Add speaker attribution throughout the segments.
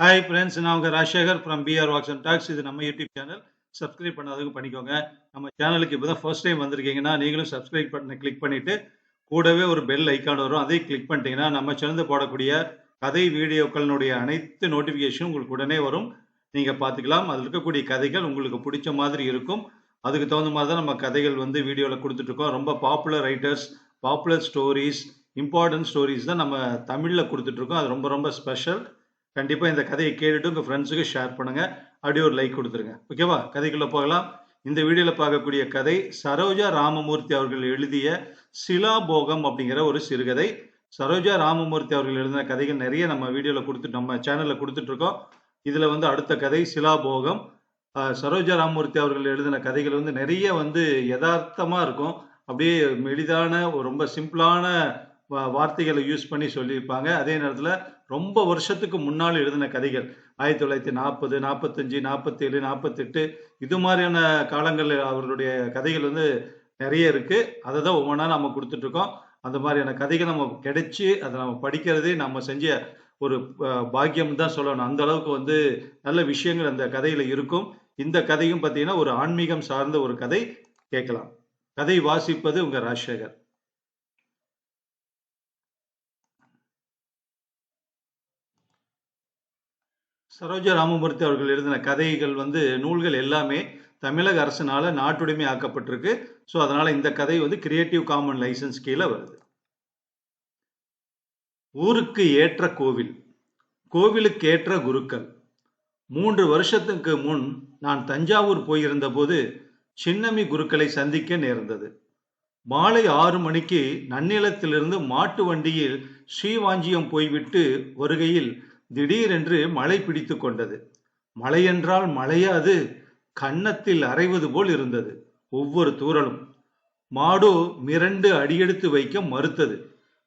Speaker 1: Hi friends நான் உங்கள் Rajasekar from PR walks and talks இது நம்ம யூடியூப் சேனல் சப்ஸ்கிரைப் பண்ணாதவங்க பண்ணிக்கோங்க. நம்ம சேனலுக்கு இப்போ தான் ஃபர்ஸ்ட் டைம் வந்திருக்கீங்கன்னா நீங்களும் சப்ஸ்கிரைப் பண்ண கிளிக் பண்ணிவிட்டு கூடவே ஒரு பெல் ஐக்கான் வரும். அதையும் கிளிக் பண்ணிட்டீங்கன்னா நம்ம சேனல் போடக்கூடிய கதை வீடியோக்களினுடைய அனைத்து நோட்டிஃபிகேஷனும் உங்களுக்கு உடனே வரும். நீங்கள் பார்த்துக்கலாம். அதில் இருக்கக்கூடிய கதைகள் உங்களுக்கு பிடிச்ச மாதிரி இருக்கும். அதுக்கு தகுந்த மாதிரி தான் நம்ம கதைகள் வந்து வீடியோவில் கொடுத்துட்ருக்கோம் ரொம்ப popular writers popular stories important stories தான் நம்ம தமிழில் கொடுத்துட்ருக்கோம் அது ரொம்ப ரொம்ப ஸ்பெஷல் கண்டிப்பாக இந்த கதையை கேட்டுட்டு உங்கள் ஃப்ரெண்ட்ஸுக்கு ஷேர் பண்ணுங்கள் அப்படியே ஒரு லைக் கொடுத்துருங்க. ஓகேவா கதைக்குள்ளே போகலாம். இந்த வீடியோவில் பார்க்கக்கூடிய கதை சரோஜா ராமமூர்த்தி அவர்கள் எழுதிய சிலாபோகம் அப்படிங்கிற ஒரு சிறுகதை. சரோஜா ராமமூர்த்தி அவர்கள் எழுதின கதைகள் நிறைய நம்ம வீடியோவில் கொடுத்து நம்ம சேனலில் கொடுத்துட்ருக்கோம் இதில் வந்து அடுத்த கதை சிலாபோகம். சரோஜா ராமமூர்த்தி அவர்கள் எழுதின கதைகள் வந்து நிறைய வந்து யதார்த்தமாக இருக்கும். அப்படியே எளிதான ஒரு ரொம்ப சிம்பிளான வார்த்தைகளை யூஸ் பண்ணி சொல்லியிருப்பாங்க. அதே நேரத்தில் ரொம்ப வருஷத்துக்கு முன்னால் எழுதின கதைகள். ஆயிரத்தி தொள்ளாயிரத்தி நாற்பது நாற்பத்தஞ்சு நாற்பத்தேழு நாற்பத்தெட்டு இது மாதிரியான காலங்களில் அவர்களுடைய கதைகள் வந்து நிறைய இருக்கு. அதை தான் ஒவ்வொன்றா நம்ம கொடுத்துட்டு இருக்கோம் அந்த மாதிரியான கதைகள் நம்ம கிடைச்சி அதை நம்ம படிக்கிறதே நம்ம செஞ்ச ஒரு பாக்கியம் தான் சொல்லணும். அந்த அளவுக்கு வந்து நல்ல விஷயங்கள் அந்த கதையில இருக்கும். இந்த கதையும் பார்த்தீங்கன்னா ஒரு ஆன்மீகம் சார்ந்த ஒரு கதை. கேட்கலாம். கதை வாசிப்பது உங்க ராஜசேகர். சரோஜா ராமமூர்த்தி அவர்கள் எழுதின கதைகள் வந்து நூல்கள் எல்லாமே தமிழக அரசினால நாட்டுடைமை ஆக்கப்பட்டிருக்கு. ஸோ அதனால இந்த கதை வந்து கிரியேட்டிவ் காமன் லைசன்ஸ் கீழே வருது. ஊருக்கு ஏற்ற கோவில். கோவிலுக்கு ஏற்ற குருக்கள். மூன்று வருஷத்துக்கு முன் நான் தஞ்சாவூர் போயிருந்த போது சின்னமி குருக்களை சந்திக்க நேர்ந்தது. மாலை ஆறு மணிக்கு நன்னிலத்திலிருந்து மாட்டு வண்டியில் ஸ்ரீவாஞ்சியம் போய்விட்டு வருகையில் திடீரென்று மழை பிடித்து கொண்டது. மழையென்றால் மழையாது கன்னத்தில் அரைவது போல் இருந்தது ஒவ்வொரு தூரலும் மாடோ மிரண்டு அடியெடுத்து வைக்க மறுத்தது.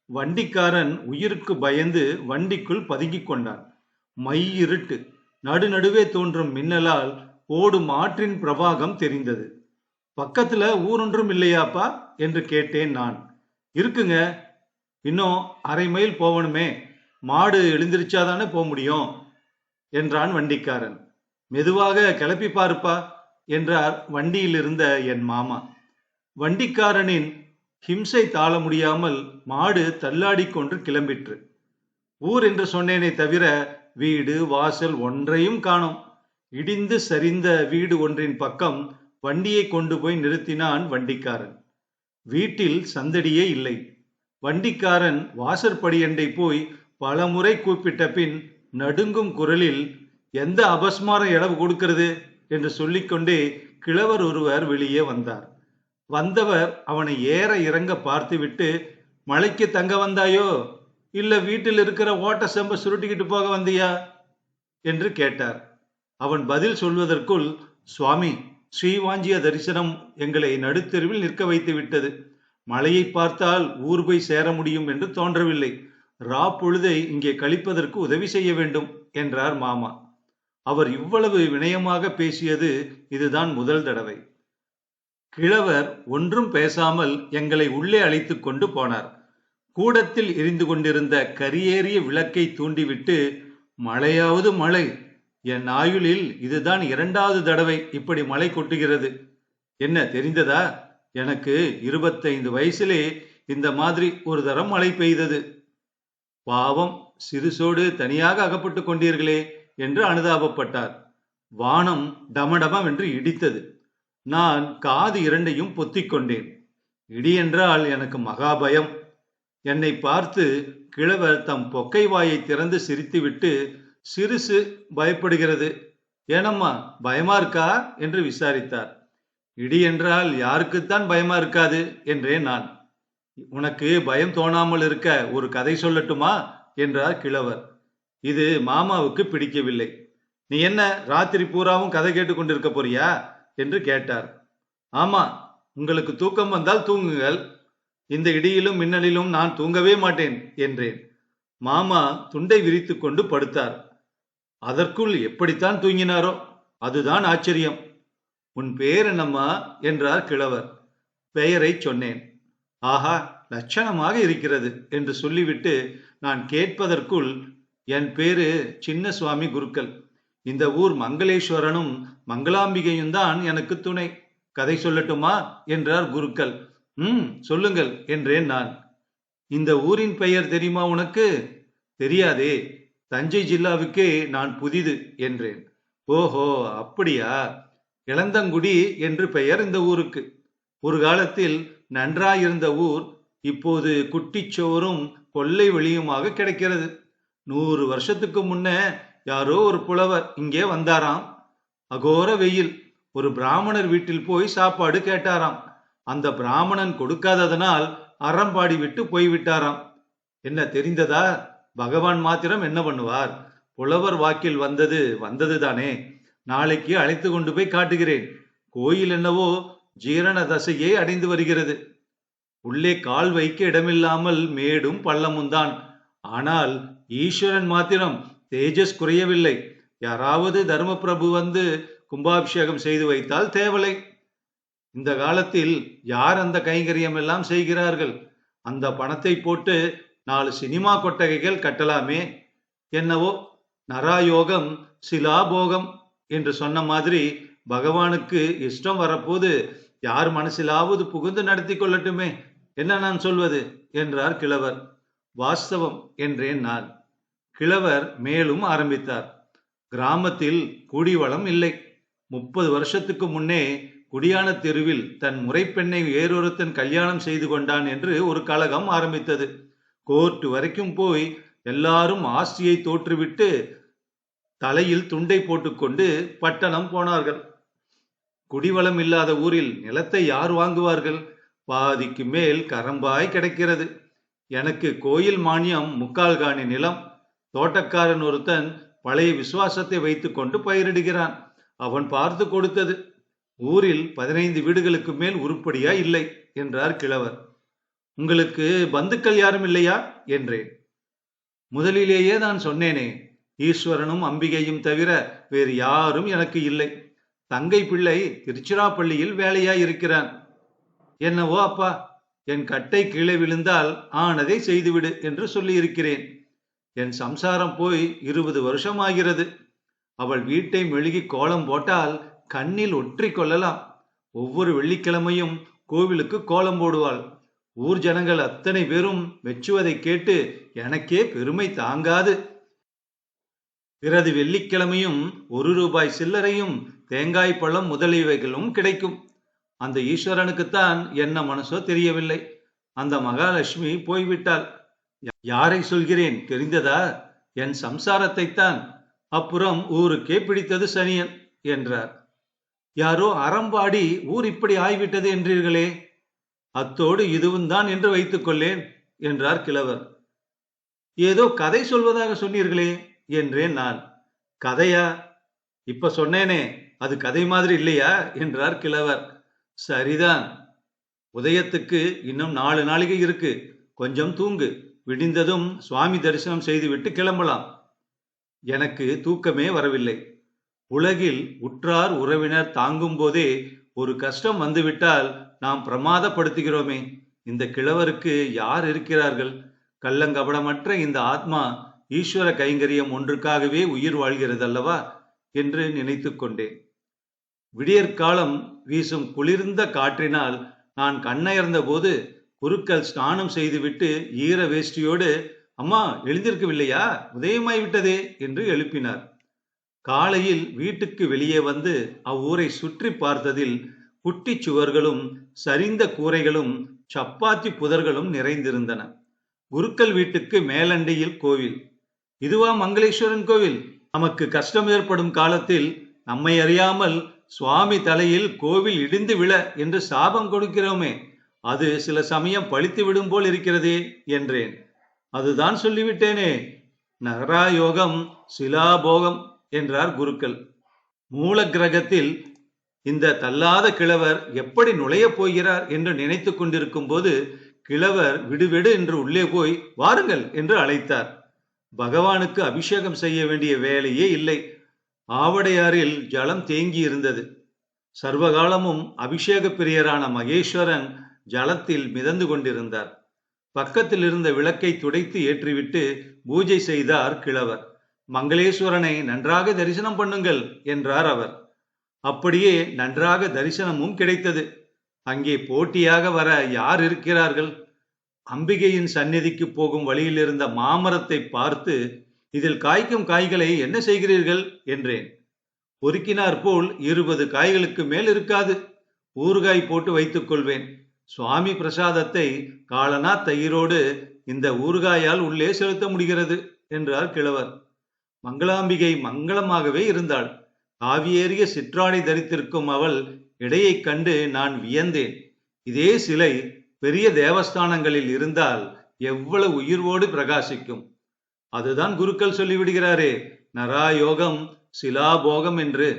Speaker 1: வண்டிக்காரன் உயிருக்கு பயந்து வண்டிக்குள் பதுங்கிக் கொண்டான். மை இருட்டு நடுநடுவே தோன்றும் மின்னலால் ஓடும் ஆற்றின் பிரவாகம் தெரிந்தது. பக்கத்துல ஊரொன்றும் இல்லையாப்பா? என்று கேட்டேன் நான். இருக்குங்க இன்னும் அரை மைல் போகணுமே மாடு எழுந்திருச்சாதானே போக முடியும்? என்றான் வண்டிக்காரன். மெதுவாக கிளப்பி பார்ப்பா என்றார் வண்டியில் இருந்த என் மாமா. வண்டிக்காரனின் ஹிம்சை தாழ முடியாமல் மாடு தள்ளாடி கொண்டு கிளம்பிற்று. ஊர் என்று சொன்னேனே தவிர வீடு வாசல் ஒன்றையும் காணோம். இடிந்து சரிந்த வீடு ஒன்றின் பக்கம் வண்டியை கொண்டு போய் நிறுத்தினான் வண்டிக்காரன். வீட்டில் சந்தடியே இல்லை. வண்டிக்காரன் வாசற்படியண்டை போய் பலமுறை கூப்பிட்ட பின் நடுங்கும் குரலில் எந்த அபஸ்மாரம் இளவு கொடுக்கிறது? என்று சொல்லிக்கொண்டே கிழவர் ஒருவர் வெளியே வந்தார். வந்தவர் அவனை ஏற இறங்க பார்த்துவிட்டு மலைக்கு தங்க வந்தாயோ? இல்ல வீட்டில் இருக்கிற ஓட்ட செம்ப சுருட்டிக்கிட்டு போக வந்தியா? என்று கேட்டார். அவன் பதில் சொல்வதற்குள் சுவாமி ஸ்ரீவாஞ்சிய தரிசனம் எங்களை நடுத்தெருவில் நிற்க வைத்து விட்டது மலையை பார்த்தால் ஊர் போய் சேர முடியும் என்று தோன்றவில்லை. ரா பொழுதை இங்கே கழிப்பதற்கு உதவி செய்ய வேண்டும் என்றார் மாமா. அவர் இவ்வளவு வினயமாக பேசியது இதுதான் முதல் தடவை. கிழவர் ஒன்றும் பேசாமல் எங்களை உள்ளே அழைத்து கொண்டு போனார். கூடத்தில் எரிந்து கொண்டிருந்த கரியேறிய விளக்கை தூண்டிவிட்டு மழையாவது மழை. என் ஆயுளில் இதுதான் இரண்டாவது தடவை இப்படி மழை கொட்டுகிறது. என்ன தெரிந்ததா? எனக்கு இருபத்தைந்து வயசிலே இந்த மாதிரி ஒரு தரம் மழை பெய்தது. பாவம் சிறுசோடு தனியாக அகப்பட்டு கொண்டீர்களே என்று அனுதாபப்பட்டார். வானம் டமடமம் என்று இடித்தது. நான் காது இரண்டையும் பொத்திக் கொண்டேன். இடி என்றால் எனக்கு மகாபயம். என்னை பார்த்து கிழவர் தம் பொக்கை வாயை திறந்து சிரித்துவிட்டு சிறுசு பயப்படுகிறது. ஏனம்மா பயமா இருக்கா? என்று விசாரித்தார். இடி என்றால் யாருக்குத்தான் பயமா இருக்காது என்றேன் நான். உனக்கு பயம் தோணாமல் இருக்க ஒரு கதை சொல்லட்டுமா? என்றார் கிழவர். இது மாமாவுக்கு பிடிக்கவில்லை. நீ என்ன ராத்திரி பூராவும் கதை கேட்டுக்கொண்டிருக்க போறியா? என்று கேட்டார். ஆமா உங்களுக்கு தூக்கம் வந்தால் தூங்குங்கள். இந்த இடியிலும் மின்னலிலும் நான் தூங்கவே மாட்டேன் என்றேன். மாமா துண்டை விரித்து கொண்டு படுத்தார். அதற்குள் எப்படித்தான் தூங்கினாரோ அதுதான் ஆச்சரியம். உன் பெயர் என்னம்மா? என்றார் கிழவர். பெயரை சொன்னேன். ஆஹா லட்சணமாக இருக்கிறது என்று சொல்லிவிட்டு நான் கேட்பதற்குள் என் பேரு சின்ன சுவாமி குருக்கள். இந்த ஊர் மங்களேஸ்வரனும் மங்களாம்பிகையும் தான் எனக்கு துணை. கதை சொல்லட்டுமா? என்றார் குருக்கள். ம் சொல்லுங்கள் என்றேன் நான். இந்த ஊரின் பெயர் தெரியுமா உனக்கு? தெரியாதே. தஞ்சை ஜில்லாவுக்கே நான் புதிது என்றேன். ஓஹோ அப்படியா? இளந்தங்குடி என்று பெயர் இந்த ஊருக்கு. ஒரு காலத்தில் நன்றாயிருந்த ஊர் இப்போது குட்டிச்சோறும் கொள்ளை வெளியுமாக கிடைக்கிறது. நூறு வருஷத்துக்கு முன்ன யாரோ ஒரு புலவர் இங்கே வந்தாராம். அகோர வெயில் ஒரு பிராமணர் வீட்டில் போய் சாப்பாடு கேட்டாராம். அந்த பிராமணன் கொடுக்காததனால் அறம்பாடி விட்டு போய்விட்டாராம். என்ன தெரிந்ததா? பகவான் மாத்திரம் என்ன பண்ணுவார்? புலவர் வாக்கில் வந்தது வந்தது தானே நாளைக்கு அழைத்து கொண்டு போய் காட்டுகிறேன். கோயில் என்னவோ ஜீரண தசையை அடைந்து வருகிறது. உள்ளே கால் வைக்க இடமில்லாமல் மேடும் பள்ளமுந்தான் ஆனால் ஈஸ்வரன் மாத்திரம் தேஜஸ் குறையவில்லை. யாராவது தர்மபிரபு வந்து கும்பாபிஷேகம் செய்து வைத்தால் தேவலை. இந்த காலத்தில் யார் அந்த கைங்கரியம் எல்லாம் செய்கிறார்கள்? அந்த பணத்தை போட்டு நாலு சினிமா கொட்டகைகள் கட்டலாமே? என்னவோ? நராயோகம் சிலாபோகம் என்று சொன்ன மாதிரி பகவானுக்கு இஷ்டம் வரப்போது யார் மனசிலாவது புகுந்து நடத்தி கொள்ளட்டுமே? என்ன நான் சொல்வது? என்றார் கிழவர். வாஸ்தவம் என்றேன் நான். கிழவர் மேலும் ஆரம்பித்தார். கிராமத்தில் குடிவளம் இல்லை. முப்பது வருஷத்துக்கு முன்னே குடியான தெருவில் தன் முறைப்பெண்ணை வேறொருத்தன் கல்யாணம் செய்து கொண்டான் என்று ஒரு கழகம் ஆரம்பித்தது. கோர்ட் வரைக்கும் போய் எல்லாரும் ஆஸ்தியை தோற்றுவிட்டு தலையில் துண்டை போட்டுக்கொண்டு பட்டணம் போனார்கள். குடிவளம் இல்லாத ஊரில் நிலத்தை யார் வாங்குவார்கள்? பாதிக்கு மேல் கரம்பாய் கிடைக்கிறது. எனக்கு கோயில் மானியம் முக்கால் காணி நிலம். தோட்டக்காரன் ஒருத்தன் பழைய விசுவாசத்தை வைத்துக்கொண்டு பயிரிடுகிறான். அவன் பார்த்து கொடுத்தது ஊரில் பதினைந்து வீடுகளுக்கு மேல் உருப்படியா இல்லை? என்றார் கிழவர். உங்களுக்கு பந்துக்கள் யாரும் இல்லையா? என்றேன். முதலிலேயே நான் சொன்னேனே ஈஸ்வரனும் அம்பிகையும் தவிர வேறு யாரும் எனக்கு இல்லை. தங்கை பிள்ளை திருச்சிராப்பள்ளியில் வேலையாய் இருக்கிறான். என்னவோ அப்பா என் கட்டை கீழே விழுந்தால் ஆனதை செய்துவிடு என்று சொல்லியிருக்கிறேன். என் சம்சாரம் போய் இருபது வருஷம் ஆகிறது. அவள் வீட்டை மெழுகி கோலம் போட்டால் கண்ணில் ஒற்றி கொள்ளலாம். ஒவ்வொரு வெள்ளிக்கிழமையும் கோவிலுக்கு கோலம் போடுவாள். ஊர் ஜனங்கள் அத்தனை பேரும் மெச்சுவதை கேட்டு எனக்கே பெருமை தாங்காது. பிறகு வெள்ளிக்கிழமையும் ஒரு ரூபாய் சில்லறையும் தேங்காய் பழம் முதலியவைகளும் கிடைக்கும். அந்த ஈஸ்வரனுக்குத்தான் என்ன மனசோ தெரியவில்லை. அந்த மகாலட்சுமி போய்விட்டாள். யாரை சொல்கிறேன்? தெரிந்ததா? என் சம்சாரத்தைத்தான். அப்புறம் ஊருக்கே பிடித்தது சனியன் என்றார். யாரோ அறம்பாடி ஊர் இப்படி ஆய்விட்டது என்றீர்களே. அத்தோடு இதுவும் தான் என்று வைத்துக் கொள்ளேன் என்றார் கிழவர். ஏதோ கதை சொல்வதாக சொன்னீர்களே என்றேன் நான். கதையா? இப்ப சொன்னேனே. அது கதை மாதிரி இல்லையா? என்றார் கிழவர். சரிதான். உதயத்துக்கு இன்னும் நாலு நாளிகை இருக்கு. கொஞ்சம் தூங்கு. விடிந்ததும் சுவாமி தரிசனம் செய்துவிட்டு கிளம்பலாம். எனக்கு தூக்கமே வரவில்லை. உலகில் உற்றார் உறவினர் தாங்கும் போதே ஒரு கஷ்டம் வந்துவிட்டால் நாம் பிரமாதப்படுத்துகிறோமே. இந்த கிழவருக்கு யார் இருக்கிறார்கள்? கள்ளங்கபடமற்ற இந்த ஆத்மா ஈஸ்வர கைங்கரியம் ஒன்றுக்காகவே உயிர் வாழ்கிறது அல்லவா என்று நினைத்து கொண்டேன். விடியற்காலம் வீசும் குளிர்ந்த காற்றினால் நான் கண்ணயர்ந்த போது குருக்கள் ஸ்நானம் செய்துவிட்டு ஈர வேஷ்டியோடு அம்மா எழுந்திருக்கவில்லையா? உதயமாய் விட்டதே என்று எழுப்பினார். காலையில் வீட்டுக்கு வெளியே வந்து அவ்வூரை சுற்றி பார்த்ததில் குட்டி சுவர்களும் சரிந்த கூரைகளும் சப்பாத்தி புதர்களும் நிறைந்திருந்தன. குருக்கள் வீட்டுக்கு மேலண்டையில் கோவில். இதுவா மங்களேஸ்வரன் கோவில்? நமக்கு கஷ்டம் ஏற்படும் காலத்தில் நம்மை அறியாமல் சுவாமி தலையில் கோவில் இடிந்து விழ என்று சாபம் கொடுக்கிறோமே அது சில சமயம் பழித்து விடும் போல் இருக்கிறதே என்றேன். அதுதான் சொல்லிவிட்டேனே நகராயோகம் சிலாபோகம் என்றார் குருக்கள். மூல கிரகத்தில் இந்த தள்ளாத கிழவர் எப்படி நுழையப் போகிறார் என்று நினைத்து கொண்டிருக்கும் போது கிழவர் விடுவிடு என்று உள்ளே போய் வாருங்கள் என்று அழைத்தார். பகவானுக்கு அபிஷேகம் செய்ய வேண்டிய வேலையே இல்லை. ஆவடையாறில் ஜலம் தேங்கி இருந்தது சர்வகாலமும் அபிஷேக பிரியரான மகேஸ்வரன் ஜலத்தில் மிதந்து கொண்டிருந்தார். பக்கத்தில் இருந்த விளக்கை துடைத்து ஏற்றிவிட்டு பூஜை செய்தார் கிழவர். மங்களேஸ்வரனை நன்றாக தரிசனம் பண்ணுங்கள் என்றார் அவர். அப்படியே நன்றாக தரிசனமும் கிடைத்தது. அங்கே போட்டியாக வர யார் இருக்கிறார்கள்? அம்பிகையின் சந்நிதிக்கு போகும் வழியில் இருந்த மாமரத்தை பார்த்து இதில் காய்க்கும் காய்களை என்ன செய்கிறீர்கள்? என்றேன். பொறுக்கினார் போல் இருபது காய்களுக்கு மேல் இருக்காது ஊறுகாய் போட்டு வைத்துக் கொள்வேன். சுவாமி பிரசாதத்தை காலனா தயிரோடு இந்த ஊறுகாயால் உள்ளே செலுத்த முடிகிறது என்றார் கிழவர். மங்களாம்பிகை மங்களமாகவே இருந்தாள். காவியேறிய சிற்றாடை தரித்திருக்கும் அவள் இடையைக் கண்டு நான் வியந்தேன். இதே சிலை பெரிய தேவஸ்தானங்களில் இருந்தால் எவ்வளவு உயிர்வோடு பிரகாசிக்கும்? அதுதான் குருக்கள் சொல்லிவிடுகிறாரே நராயோகம் சிலாபோகம் என்று.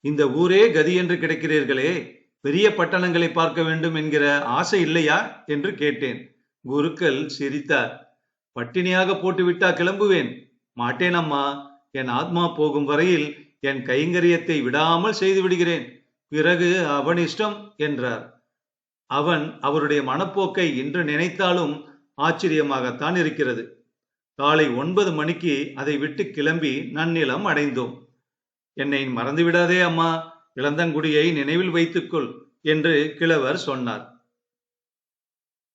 Speaker 1: இந்த ஊரே கதி என்று கிடைக்கிறீர்களே பெரிய பட்டணங்களை பார்க்க வேண்டும் என்கிற ஆசை இல்லையா என்று கேட்டேன். குருக்கள் சிரித்தார். பட்டினியாக போட்டுவிட்டா கிளம்புவேன். மாட்டேன் அம்மா என் ஆத்மா போகும் வரையில் என் கைங்கரியத்தை விடாமல் செய்து விடுகிறேன். பிறகு அவன் இஷ்டம் என்றார். அவன் அவருடைய மனப்போக்கை இன்று நினைத்தாலும் ஆச்சரியமாகத்தான் இருக்கிறது. காலை ஒன்பது மணிக்கு அதை விட்டு கிளம்பி நன்னிலம் அடைந்தோம். என்னை மறந்துவிடாதே அம்மா இளந்தங்குடியை நினைவில் வைத்துக்கொள் என்று கிழவர் சொன்னார்.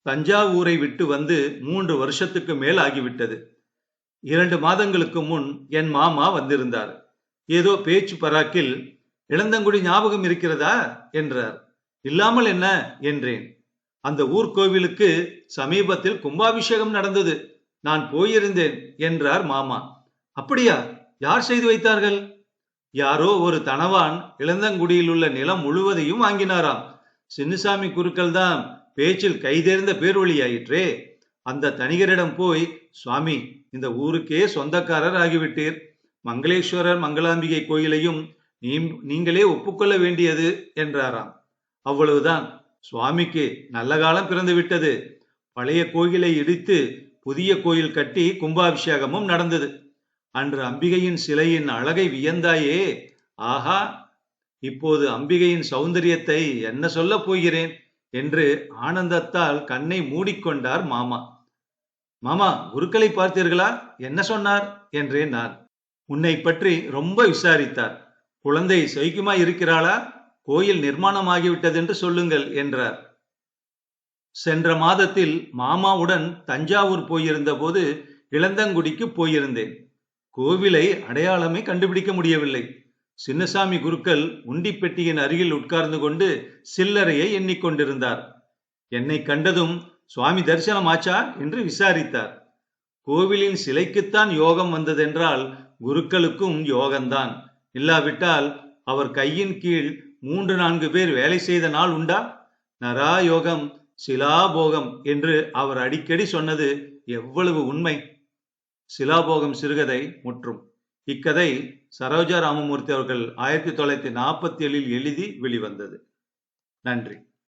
Speaker 1: தஞ்சாவூரை விட்டு வந்து மூன்று வருஷத்துக்கு மேல் ஆகிவிட்டது. இரண்டு மாதங்களுக்கு முன் என் மாமா வந்திருந்தார். ஏதோ பேச்சு பராக்கில் இளந்தங்குடி ஞாபகம் இருக்கிறதா? என்றார். இல்லாமல் என்ன? என்றேன். அந்த ஊர்கோவிலுக்கு சமீபத்தில் கும்பாபிஷேகம் நடந்தது. நான் போயிருந்தேன் என்றார் மாமா. அப்படியா? யார் செய்து வைத்தார்கள்? யாரோ ஒரு தனவான் இளந்தங்குடியில் உள்ள நிலம் முழுவதையும் வாங்கினாராம். சின்னசாமி குருக்கள் தான் பேச்சில் கைதேர்ந்த பேர்வழியாயிற்றே. அந்த தனிகரிடம் போய் சுவாமி இந்த ஊருக்கே சொந்தக்காரர் ஆகிவிட்டீர். மங்களேஸ்வரர் மங்களாம்பிகை கோயிலையும் நீங்களே ஒப்புக்கொள்ள வேண்டியது என்றாராம். அவ்வளவுதான். சுவாமிக்கு நல்ல காலம் பிறந்து விட்டது பழைய கோயிலை இடித்து புதிய கோயில் கட்டி கும்பாபிஷேகமும் நடந்தது. அன்று அம்பிகையின் சிலையின் அழகை வியந்தாயே. ஆஹா இப்போது அம்பிகையின் சௌந்தரியத்தை என்ன சொல்லப் போகிறேன்? என்று ஆனந்தத்தால் கண்ணை மூடிக்கொண்டார் மாமா. மாமா குருக்களை பார்த்தீர்களா? என்ன சொன்னார்? என்றேன் நான். உன்னை பற்றி ரொம்ப விசாரித்தார். குழந்தை சைக்குமா இருக்கிறாளா கோயில் நிர்மாணமாகிவிட்டது என்று சொல்லுங்கள் என்றார். சென்ற மாதத்தில் மாமாவுடன் தஞ்சாவூர் போயிருந்த போது இளந்தங்குடிக்கு போயிருந்தேன். கோவிலை அடையாளமே கண்டுபிடிக்க முடியவில்லை. சின்னசாமி குருக்கள் உண்டிப்பெட்டியின் அருகில் உட்கார்ந்து கொண்டு சில்லறையை எண்ணிக்கொண்டிருந்தார் என்னை கண்டதும் சுவாமி தரிசனம் ஆச்சா? என்று விசாரித்தார். கோவிலின் சிலைக்குத்தான் யோகம் வந்ததென்றால் குருக்களுக்கும் யோகம்தான் இல்லாவிட்டால் அவர் கையின் கீழ் மூன்று நான்கு பேர் வேலை செய்த நாள் உண்டா? நராயோகம் சிலாபோகம் என்று அவர் அடிக்கடி சொன்னது எவ்வளவு உண்மை. சிலாபோகம் சிறுகதை முற்றும். இக்கதை சரோஜா ராமமூர்த்தி அவர்கள் ஆயிரத்தி தொள்ளாயிரத்தி நாற்பத்தி ஏழில் எழுதி வெளிவந்தது. நன்றி.